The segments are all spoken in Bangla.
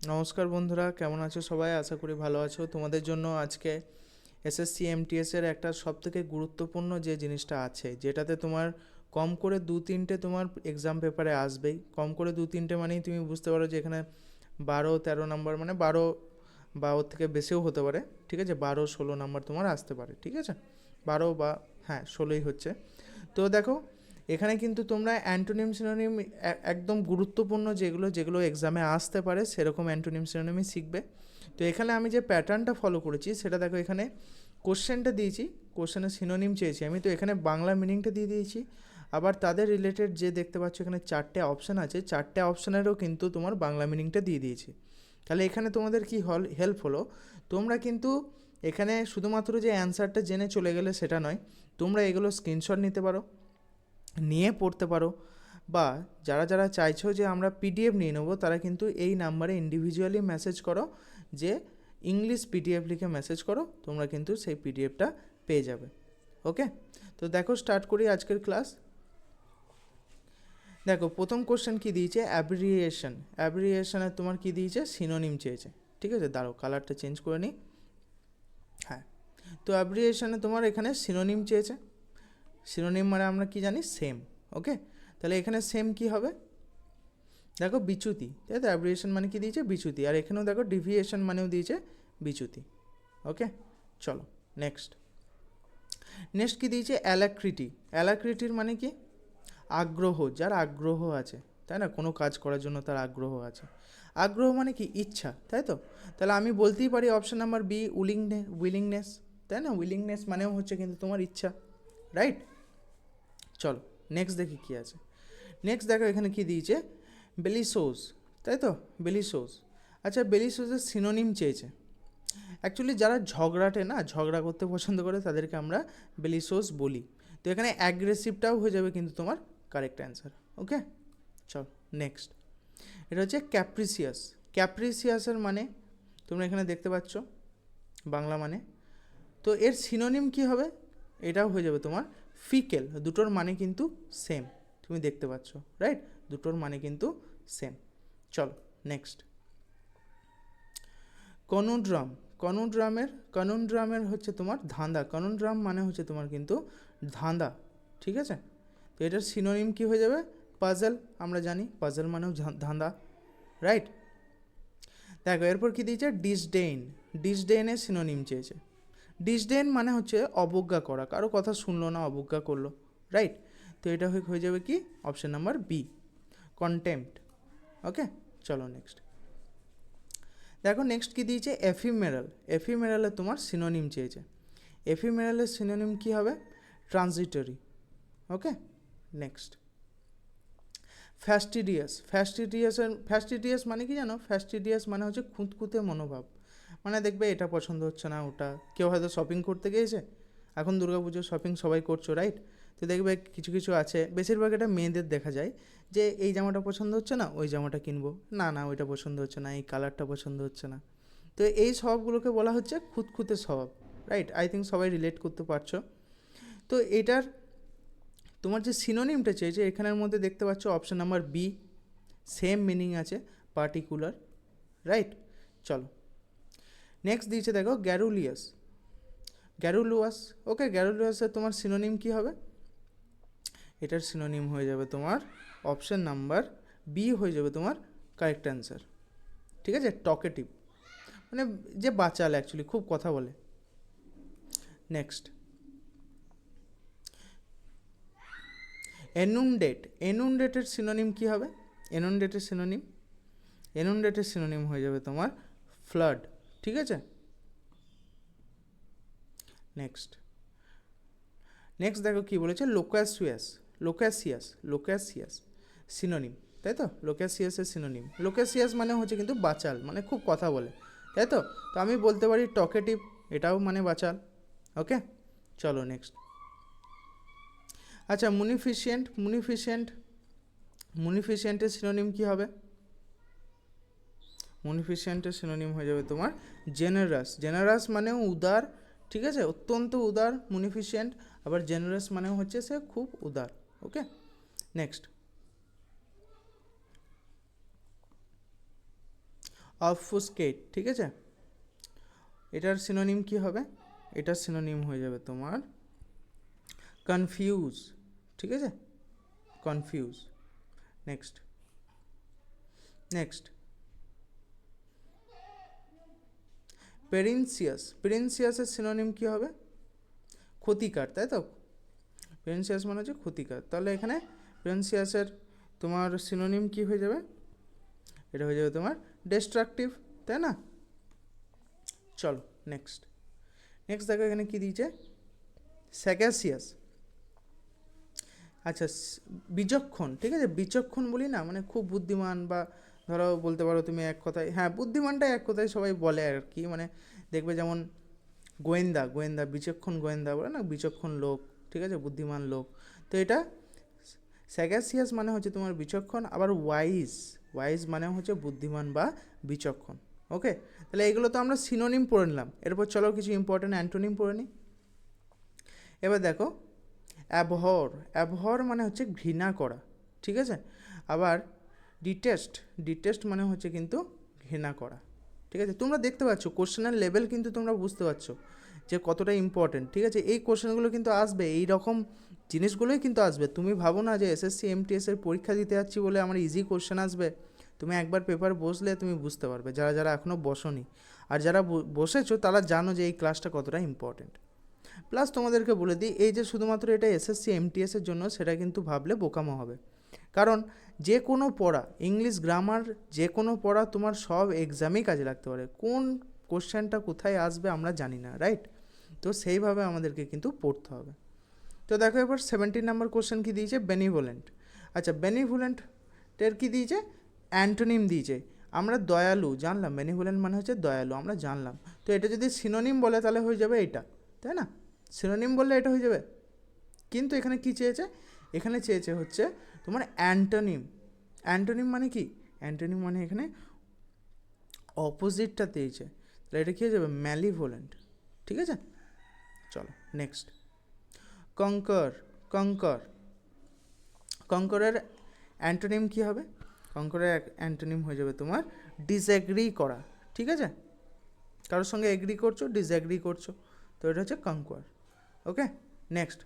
নমস্কার বন্ধুরা, কেমন আছো সবাই? আশা করি ভালো আছো। তোমাদের জন্য আজকে এসএসসি এমটিএস এর একটা সবথেকে গুরুত্বপূর্ণ যে জিনিসটা আছে, যেটাতে তোমার কম করে দু তিনটে তোমার এক্সাম পেপারে আসবেই। কম করে দু তিনটে মানেই তুমি বুঝতে পারো যে এখানে বারো, তেরো নাম্বার মানে বারো বা ওর থেকে বেশিও হতে পারে, ঠিক আছে? বারো, ষোলো নাম্বার তোমার আসতে পারে, ঠিক আছে? বারো বা হ্যাঁ ষোলোই হচ্ছে। তো দেখো এখানে কিন্তু তোমরা অ্যান্টোনিম সিনোনিম একদম গুরুত্বপূর্ণ যেগুলো যেগুলো এক্সামে আসতে পারে, সেরকম অ্যান্টোনিম সিনোনিমই শিখবে। তো এখানে আমি যে প্যাটার্নটা ফলো করেছি, সেটা দেখো এখানে কোশ্চেনটা দিয়েছি কোশ্চেনের সিনোনিম চেয়েছি। আমি তো এখানে বাংলা মিনিংটা দিয়ে দিয়েছি। আবার তাদের রিলেটেড যে দেখতে পাচ্ছ, এখানে চারটে অপশান আছে। চারটে অপশানেরও কিন্তু তোমার বাংলা মিনিংটা দিয়ে দিয়েছি। তাহলে এখানে তোমাদের কি হল হেল্প হলো? তোমরা কিন্তু এখানে শুধুমাত্র যে অ্যান্সারটা জেনে চলে গেলে সেটা নয়, তোমরা এগুলো স্ক্রিনশট নিতে পারো। নিয়ে পড়তে পারো। বা যারা যারা চাইছো যে আমরা পিডিএফ নিয়ে নেব, তারা কিন্তু এই নাম্বারে ইন্ডিভিজুয়ালি মেসেজ করো যে ইংলিশ পিডিএফ লিখে মেসেজ করো, তোমরা কিন্তু সেই পিডিএফটা পেয়ে যাবে। ওকে? তো দেখো স্টার্ট করি আজকের ক্লাস দেখো, প্রথম কোশ্চেন কী দিয়েছে? অ্যাব্রিয়েশন অ্যাব্রিয়েশনে তোমার কী দিয়েছে? সিনোনিম চেয়েছে। ঠিক আছে? দাঁড়ো কালারটা চেঞ্জ করে নিই। হ্যাঁ। তো অ্যাব্রিয়েশনে তোমার এখানে সিনোনিম চেয়েছে। সিনোনিম মানে আমরা কি জানি? সেম ওকে তাহলে এখানে সেম কি হবে? দেখো বিচ্যুতি, তাই তো? অ্যাব্রিয়েশন মানে কি দিয়েছে? বিচ্যুতি। আর এখানেও দেখো ডিভিয়েশন মানেও দিয়েছে বিচ্যুতি ওকে চলো নেক্সট নেক্সট কি দিয়েছে? অ্যালাক্রিটি অ্যালাক্রিটির মানে কি? আগ্রহ, যার আগ্রহ আছে, তাই না? কোনো কাজ করার জন্য তার আগ্রহ আছে। আগ্রহ মানে কি? ইচ্ছা, তাই তো? তাহলে আমি বলতেই পারি অপশান নাম্বার বি উইলিংনে উইলিংনেস তাই না? উইলিংনেস মানেও হচ্ছে কিন্তু তোমার ইচ্ছা রাইট চলো নেক্সট দেখি কী আছে। নেক্সট দেখো এখানে কী দিয়েছে? বেলিসোস তাই তো? বেলিসোস আচ্ছা বেলিসোসের সিনোনিম চেয়েছে। অ্যাকচুয়ালি যারা ঝগড়াটে না, ঝগড়া করতে পছন্দ করে, তাদেরকে আমরা বেলিসোস বলি। তো এখানে অ্যাগ্রেসিভটাও হয়ে যাবে কিন্তু তোমার কারেক্ট অ্যান্সার ওকে চল নেক্সট এটা হচ্ছে ক্যাপ্রিসিয়াস ক্যাপ্রিসিয়াসের মানে তোমরা এখানে দেখতে পাচ্ছ, বাংলা মানে। তো এর সিনোনিম কি হবে? এটাও হয়ে যাবে তোমার ফিকেল, দুটোর মানে কিন্তু সেম তুমি দেখতে পাচ্ছ রাইট দুটোর মানে কিন্তু সেম চলো নেক্সট কনুড্রাম কনুড্রামের কনুড্রামের হচ্ছে তোমার ধাঁধা। কনুড্রাম মানে হচ্ছে তোমার কিন্তু ধাঁধা, ঠিক আছে? তো এটার সিনোনিম কি হয়ে যাবে? পাজল আমরা জানি। পাজল মানেও ধাঁধা রাইট দেখো, এরপর কি দিয়েছে? ডিসডেইন ডিসডেইনের সিনোনিম চেয়েছে। ডিসডেন মানে হচ্ছে অবজ্ঞা করা। কারও কথা শুনলো না, অবজ্ঞা করল রাইট তো এটা হয়ে যাবে কি? Option number B contempt okay চলো নেক্সট দেখো নেক্সট কি দিয়েছে? এফিমেরাল এফিমেরালে তোমার সিনোনিম চেয়েছে। এফিমেরালের সিনোনিম কি হবে? ট্রানজিটরি ওকে নেক্সট ফ্যাস্টিডিয়াস ফ্যাস্টিডিয়াসের ফ্যাস্টিডিয়াস মানে কি জানো? ফ্যাস্টিডিয়াস মানে হচ্ছে খুঁতখুঁতে মনোভাব। মানে দেখবে এটা পছন্দ হচ্ছে না ওটা। কেউ হয়তো শপিং করতে গিয়েছে, এখন পুজোর শপিং সবাই করছ রাইট তো দেখবে কিছু কিছু আছে, বেশিরভাগ এটা মেয়েদের দেখা যায় যে এই জামাটা পছন্দ হচ্ছে না, ওই জামাটা কিনবো। না না, ওইটা পছন্দ হচ্ছে না, এই কালারটা পছন্দ হচ্ছে না। তো এই স্বভাবগুলোকে বলা হচ্ছে খুঁতখুঁতে স্বভাব রাইট আই থিঙ্ক সবাই রিলেট করতে পারছ। তো এটার, তোমার যে সিনোনিমটা চেয়েছে, এখানের মধ্যে দেখতে পাচ্ছ option number B same meaning আছে পার্টিকুলার রাইট চলো। নেক্সট দিয়েছে দেখো গ্যারুলিয়াস গ্যারুলুয়াস ওকে গ্যারুলিয়াসের তোমার সিনোনিম কি হবে? এটার সিনোনিম হয়ে যাবে তোমার অপশান নাম্বার বি হয়ে যাবে তোমার কারেক্ট অ্যান্সার ঠিক আছে? টকেটিভ মানে যে বাচাল অ্যাকচুয়ালি খুব কথা বলে। নেক্সট এনুনডেট এনুনডেটের সিনোনিম কি হবে? এনুনডেটের সিনোনিম এনুনডেটের সিনোনিম হয়ে যাবে তোমার ফ্লাড ঠিক আছে? নেক্সট নেক্সট দেখো কী বলেছে? লোকাসিয়াস লোকাসিয়াস লোকাসিয়াস সিনোনিম তাই তো? লোকাসিয়াসের সিনোনিম লোকাসিয়াস মানে হচ্ছে কিন্তু বাচাল মানে খুব কথা বলে, তাই তো? তো আমি বলতে পারি টকেটিভ এটাও মানে বাচাল ওকে চলো নেক্সট আচ্ছা মুনিফিশিয়েন্ট মুনিফিশিয়েন্ট মুনিফিশিয়েন্টের সিনোনিম কী হবে? মুনিফিশিয়েন্টের সিনোনিম হয়ে যাবে তোমার জেনারাস জেনারাস মানেও উদার, ঠিক আছে? অত্যন্ত উদার মুনিফিশিয়েন্ট আবার জেনারাস মানে হচ্ছে সে খুব উদার ওকে নেক্সট অফুস্কেট ঠিক আছে? এটার সিনোনিম কি হবে? এটার সিনোনিম হয়ে যাবে তোমার কনফিউজ ঠিক আছে? কনফিউজ নেক্সট নেক্সট পেরিনসিয়াস পেরিনসিয়াসের সিনোনিম কি হবে? ক্ষতিকার, তাই তো? পেরেন্সিয়াস মানে হচ্ছে ক্ষতিকার। তাহলে এখানে পেরেন্সিয়াসের তোমার সিনোনিম কি হয়ে যাবে? এটা হয়ে যাবে তোমার ডিস্ট্রাকটিভ তাই না? চলো নেক্সট নেক্সট দেখো এখানে কী দিয়েছে? স্যাগাসিয়াস আচ্ছা বিচক্ষণ, ঠিক আছে? বিচক্ষণ বলি না মানে খুব বুদ্ধিমান বা ধরো বলতে পারো তুমি এক কথায় হ্যাঁ বুদ্ধিমানটা এক কথায় সবাই বলে আর কি। মানে দেখবে যেমন গোয়েন্দা গোয়েন্দা, বিচক্ষণ গোয়েন্দা বলে না, বিচক্ষণ লোক, ঠিক আছে, বুদ্ধিমান লোক। তো এটা স্যাগাসিয়াস মানে হচ্ছে তোমার বিচক্ষণ, আবার ওয়াইজ ওয়াইজ মানে হচ্ছে বুদ্ধিমান বা বিচক্ষণ ওকে তাহলে এগুলো তো আমরা সিনোনিম পড়ে নিলাম। এরপর চলো কিছু ইম্পর্টেন্ট অ্যান্টোনিম পড়ে নিই। এবার দেখো অ্যাবহর অ্যাবহর মানে হচ্ছে ঘৃণা করা, ঠিক আছে? আবার ডিটেস্ট ডিটেস্ট মানে হচ্ছে কিন্তু ঘৃণা করা। ঠিক আছে? তোমরা দেখতে পাচ্ছ কোশ্চেনের লেভেল কিন্তু তোমরা বুঝতে পারছ যে কতটা ইম্পর্টেন্ট ঠিক আছে? এই কোশ্চেনগুলো কিন্তু আসবে, এই রকম জিনিসগুলোই কিন্তু আসবে। তুমি ভাবো না যে এসএসসি এমটিএস এর পরীক্ষা দিতে যাচ্ছি বলে আমার ইজি কোশ্চেন আসবে। তুমি একবার পেপার বসলে তুমি বুঝতে পারবে, যারা যারা এখনও বসোনি। আর যারা বসেছো, তারা জানো যে এই ক্লাসটা কতটা ইম্পর্টেন্ট প্লাস তোমাদেরকে বলে দিই, এই যে শুধুমাত্র এটা এসএসসি এমটিএস এর জন্য, সেটা কিন্তু ভাবলে বোকামো হবে। কারণ যে কোনো পড়া ইংলিশ গ্রামার যে কোনো পড়া তোমার সব এক্সামেই কাজে লাগতে পারে। কোন কোশ্চেনটা কোথায় আসবে আমরা জানি না রাইট তো সেইভাবে আমাদেরকে কিন্তু পড়তে হবে। তো দেখো এবার সেভেন্টিন নাম্বার কোশ্চেন কি দিয়েছে? বেনিভোলেন্ট আচ্ছা বেনিভোলেন্টের কী দিয়েছে? অ্যান্টোনিম দিয়েছে। আমরা দয়ালু, জানলাম। বেনিভোলেন্ট মানে হচ্ছে দয়ালু, আমরা জানলাম। তো এটা যদি সিনোনিম বলে তাহলে হয়ে যাবে এটা তাই না? সিনোনিম বললে এটা হয়ে যাবে। কিন্তু এখানে কী চেয়েছে? এখানে চেয়েছে হচ্ছে তোমার অ্যান্টোনিম। অ্যান্টোনিম মানে কি? অ্যান্টোনিম মানে এখানে অপোজিটটা দিয়েছে। তাহলে এটা কী হয়ে যাবে? ম্যালিভোলেন্ট ঠিক আছে? চলো নেক্সট কঙ্কর কঙ্কর কঙ্করের অ্যান্টোনিম কী হবে? কঙ্করের অ্যান্টোনিম হয়ে যাবে তোমার ডিসএগ্রি করা। ঠিক আছে? কারোর সঙ্গে এগ্রি করছ ডিসএগ্রি করছ। তো এটা হচ্ছে কঙ্কর ওকে নেক্সট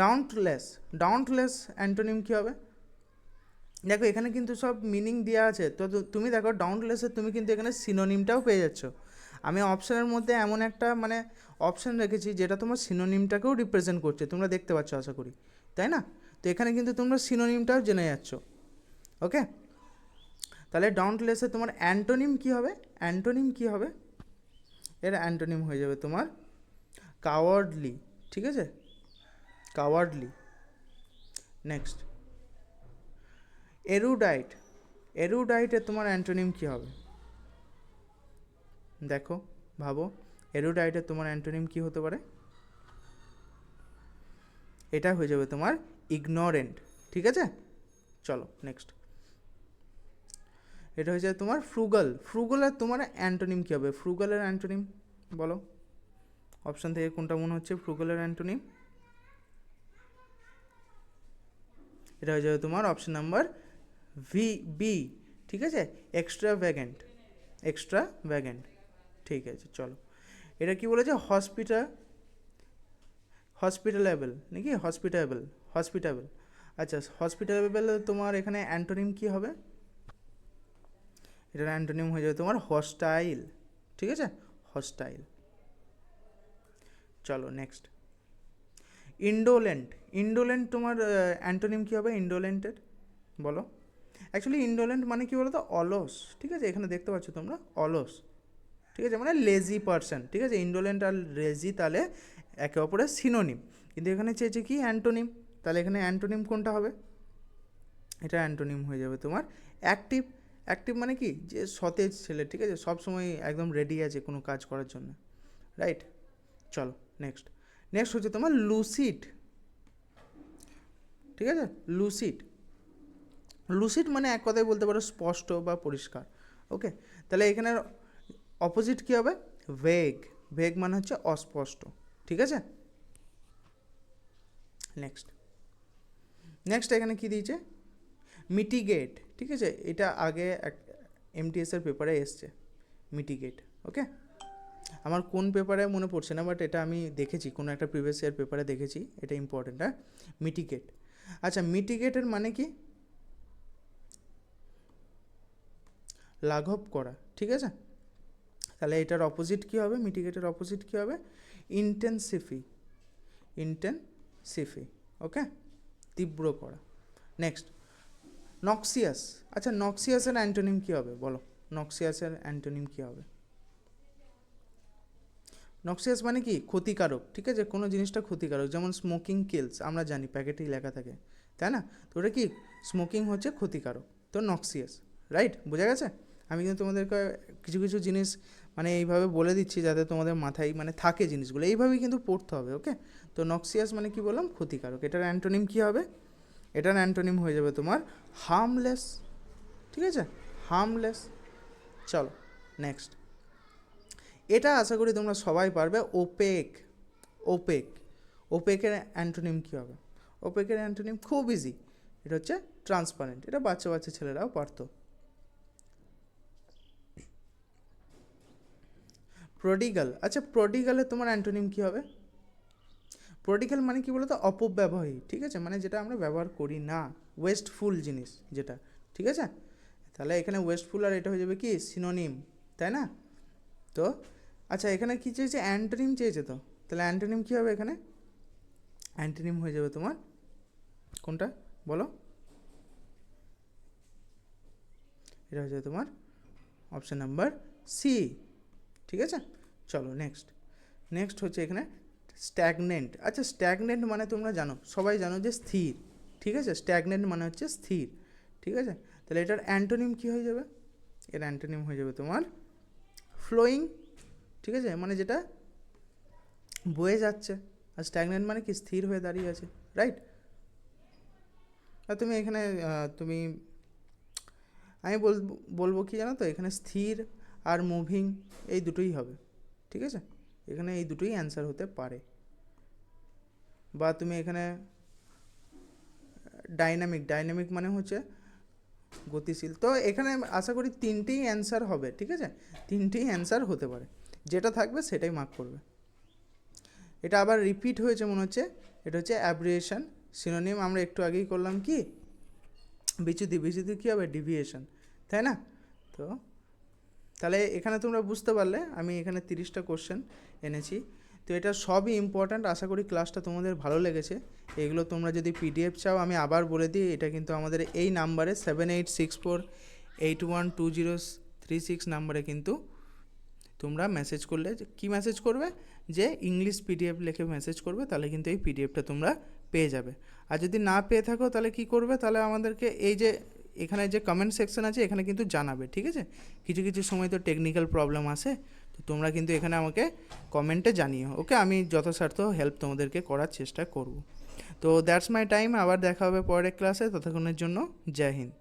ডাউন্টলেস ডাউন্টলেস অ্যান্টোনিম কী হবে? দেখো, এখানে কিন্তু সব মিনিং দেওয়া আছে। তো তুমি দেখো ডাউন্টলেসের তুমি কিন্তু এখানে সিনোনিমটাও পেয়ে যাচ্ছ। আমি অপশানের মধ্যে এমন একটা মানে অপশান রেখেছি যেটা তোমার সিনোনিমটাকেও রিপ্রেজেন্ট করছে। তোমরা দেখতে পাচ্ছ, আশা করি। তাই না? তো এখানে কিন্তু তোমরা সিনোনিমটাও জেনে যাচ্ছ। ওকে? তাহলে ডাউন্টলেসে তোমার অ্যান্টোনিম কী হবে? অ্যান্টোনিম কী হবে? এর অ্যান্টোনিম হয়ে যাবে তোমার কাওয়ার্ডলি ঠিক আছে? কাওয়ার্ডলি নেক্সট এরুডাইট এরুডাইটের তোমার অ্যান্টোনিম কী হবে? দেখো, ভাবো এরুডাইটের তোমার অ্যান্টোনিম কী হতে পারে? এটা হয়ে যাবে তোমার ইগনোরেন্ট ঠিক আছে? চলো নেক্সট এটা হয়ে যাবে তোমার ফ্রুগাল ফ্রুগালের তোমার অ্যান্টোনিম কী হবে? ফ্রুগালের অ্যান্টোনিম বলো। অপশান থেকে কোনটা মনে হচ্ছে? ফ্রুগালের অ্যান্টোনিম এটা হয়ে যাবে তোমার অপশন নাম্বার ভি বি ঠিক আছে? এক্সট্রা ভ্যাগেন্ট এক্সট্রা ভ্যাগেন্ট ঠিক আছে, চলো। এটা কি বলেছে? হসপিটাল হসপিটালেবল নাকি? হসপিটাবেল হসপিটাবেল আচ্ছা হসপিটাবেল তোমার এখানে অ্যান্টোনিম কি হবে? এটার অ্যান্টোনিম হয়ে যাবে তোমার হস্টাইল ঠিক আছে? হস্টাইল চলো নেক্সট ইন্ডোলেন্ট ইন্ডোলেন্ট তোমার অ্যান্টোনিম কী হবে? ইন্ডোলেন্টের বলো। অ্যাকচুয়ালি ইন্ডোলেন্ট মানে কী বলো তো অলস। ঠিক আছে? এখানে দেখতে পাচ্ছ তোমরা? অলস। ঠিক আছে? মানে লেজি পারসন ঠিক আছে? ইন্ডোলেন্ট আর লেজি তাহলে একে অপরের সিনোনিম কিন্তু এখানে চেয়েছে কি? অ্যান্টোনিম তাহলে এখানে অ্যান্টোনিম কোনটা হবে? এটা অ্যান্টোনিম হয়ে যাবে তোমার অ্যাক্টিভ অ্যাক্টিভ মানে কি? যে সতেজ ছেলে। ঠিক আছে? সব সময় একদম রেডি আছে কোনো কাজ করার জন্য। রাইট চলো নেক্সট নেক্সট হচ্ছে তোমার লুসিড ঠিক আছে? লুসিড লুসিড মানে এক কথায় বলতে পারো স্পষ্ট বা পরিষ্কার ওকে তাহলে এখানে অপোজিট কী হবে? ভেগ ভেগ মানে হচ্ছে অস্পষ্ট, ঠিক আছে? নেক্সট নেক্সট এখানে কি দিয়েছে? মিটিগেট ঠিক আছে? এটা আগে এক এমটিএসের পেপারে এসছে মিটিগেট ওকে আমার কোন পেপারে মনে পড়ছে না বাট এটা আমি দেখেছি, কোনো একটা প্রিভিয়াস ইয়ার পেপারে দেখেছি, এটা ইম্পর্টেন্ট হ্যাঁ? মিটিগেট আচ্ছা মিটিগেটের মানে কি? লাঘব করা, ঠিক আছে? তাহলে এটার অপোজিট কী হবে? মিটিগেটের অপোজিট কী হবে? ইন্টেন্সিফি ইন্টেন্সিফি ওকে তীব্র করা। নেক্সট নক্সিয়াস আচ্ছা নক্সিয়াসের অ্যান্টোনিম কী হবে? বলো নক্সিয়াসের অ্যান্টোনিম কী হবে? নক্সিয়াস মানে কি? ক্ষতিকারক, ঠিক আছে? কোনো জিনিসটা ক্ষতিকারক, যেমন স্মোকিং কিলস আমরা জানি, প্যাকেটেই লেখা থাকে, তাই না? তো ওটা কি? স্মোকিং হচ্ছে ক্ষতিকারক, তো নক্সিয়াস রাইট বোঝা গেছে? আমি কিন্তু তোমাদেরকে কিছু কিছু জিনিস মানে এইভাবে বলে দিচ্ছি, যাতে তোমাদের মাথায় মানে থাকে জিনিসগুলো। এইভাবেই কিন্তু পড়তে হবে ওকে তো নক্সিয়াস মানে কি বললাম? ক্ষতিকারক। এটার অ্যান্টোনিম কী হবে? এটার অ্যান্টোনিম হয়ে যাবে তোমার হার্মলেস ঠিক আছে? হার্মলেস চলো নেক্সট এটা আশা করি তোমরা সবাই পারবে। ওপেক ওপেক, ওপেকের অ্যান্টোনিম কী হবে? ওপেকের অ্যান্টোনিম খুব ইজি এটা হচ্ছে ট্রান্সপারেন্ট এটা বাচ্চা বাচ্চা ছেলেরাও পারতো। প্রডিগাল আচ্ছা প্রডিগালে তোমার অ্যান্টোনিম কী হবে? প্রডিগাল মানে কি বলতো? অপব্যবহারী, ঠিক আছে? মানে যেটা আমরা ব্যবহার করি না ওয়েস্টফুল জিনিস যেটা, ঠিক আছে? তাহলে এখানে ওয়েস্টফুল আর এটা হয়ে যাবে কি? সিনোনিম তাই না? তো? আচ্ছা এখানে কী চেয়েছে অ্যান্টোনিম চেয়েছে তো। তাহলে অ্যান্টোনিম কী হবে এখানে? অ্যান্টোনিম হয়ে যাবে তোমার। কোনটা? বলো। এটা হয়ে যাবে তোমার অপশান নাম্বার সি। ঠিক আছে? চলো, নেক্সট। নেক্সট হচ্ছে এখানে স্ট্যাগনেন্ট। আচ্ছা স্ট্যাগনেন্ট মানে তোমরা জানো, সবাই জানো যে স্থির। ঠিক আছে? স্ট্যাগনেন্ট মানে হচ্ছে স্থির। ঠিক আছে? তাহলে এটার অ্যান্টোনিম কী হয়ে যাবে? এর অ্যান্টোনিম হয়ে যাবে তোমার ফ্লোয়িং ঠিক আছে? মানে যেটা বয়ে যাচ্ছে। আর স্ট্যাগনেন্ট মানে কি? স্থির হয়ে দাঁড়িয়ে আছে রাইট আর তুমি এখানে তুমি, আমি বলব কি জানো তো? এখানে স্থির আর মুভিং এই দুটোই হবে, ঠিক আছে? এখানে এই দুটোই অ্যান্সার হতে পারে। বা তুমি এখানে ডাইনামিক ডাইনামিক মানে হচ্ছে গতিশীল। তো এখানে আশা করি তিনটেই অ্যান্সার হবে, ঠিক আছে? তিনটেই অ্যান্সার হতে পারে। যেটা থাকবে সেটাই মার্ক করবে। এটা আবার রিপিট হয়েছে মনে হচ্ছে, এটা হচ্ছে অ্যাব্রিয়েশন সিনোনিম আমরা একটু আগেই করলাম কি? বিচ্যুতি বিচ্যুতি কী হবে? ডিভিয়েশন তাই না? তো তাহলে এখানে তোমরা বুঝতে পারলে, আমি এখানে তিরিশটা কোশ্চেন এনেছি। তো এটা সবই ইম্পর্ট্যান্ট আশা করি ক্লাসটা তোমাদের ভালো লেগেছে। এগুলো তোমরা যদি পিডিএফ চাও, আমি আবার বলে দিই, এটা কিন্তু আমাদের এই নাম্বারে seven eight six four eight one two zero three six নাম্বারে কিন্তু তোমরা মেসেজ করলে কি মেসেজ করবে? যে ইংলিশ পিডিএফ লিখে মেসেজ করবে, তাহলে কিন্তু এই পিডিএফটা তোমরা পেয়ে যাবে। আর যদি না পেয়ে থাকো, তাহলে কি করবে? তাহলে আমাদেরকে এই যে, এখানে যে কমেন্ট সেকশন আছে, এখানে কিন্তু জানাবে, ঠিক আছে? কিছু কিছু সময় তো টেকনিক্যাল প্রবলেম আসে তো তোমরা কিন্তু এখানে আমাকে কমেন্টে জানিও। ওকে আমি যথাসাধ্য হেল্প তোমাদেরকে করার চেষ্টা করব। তো দ্যাটস মাই টাইম আবার দেখা হবে পরের ক্লাসে ততক্ষণের জন্য জয় হিন্দ।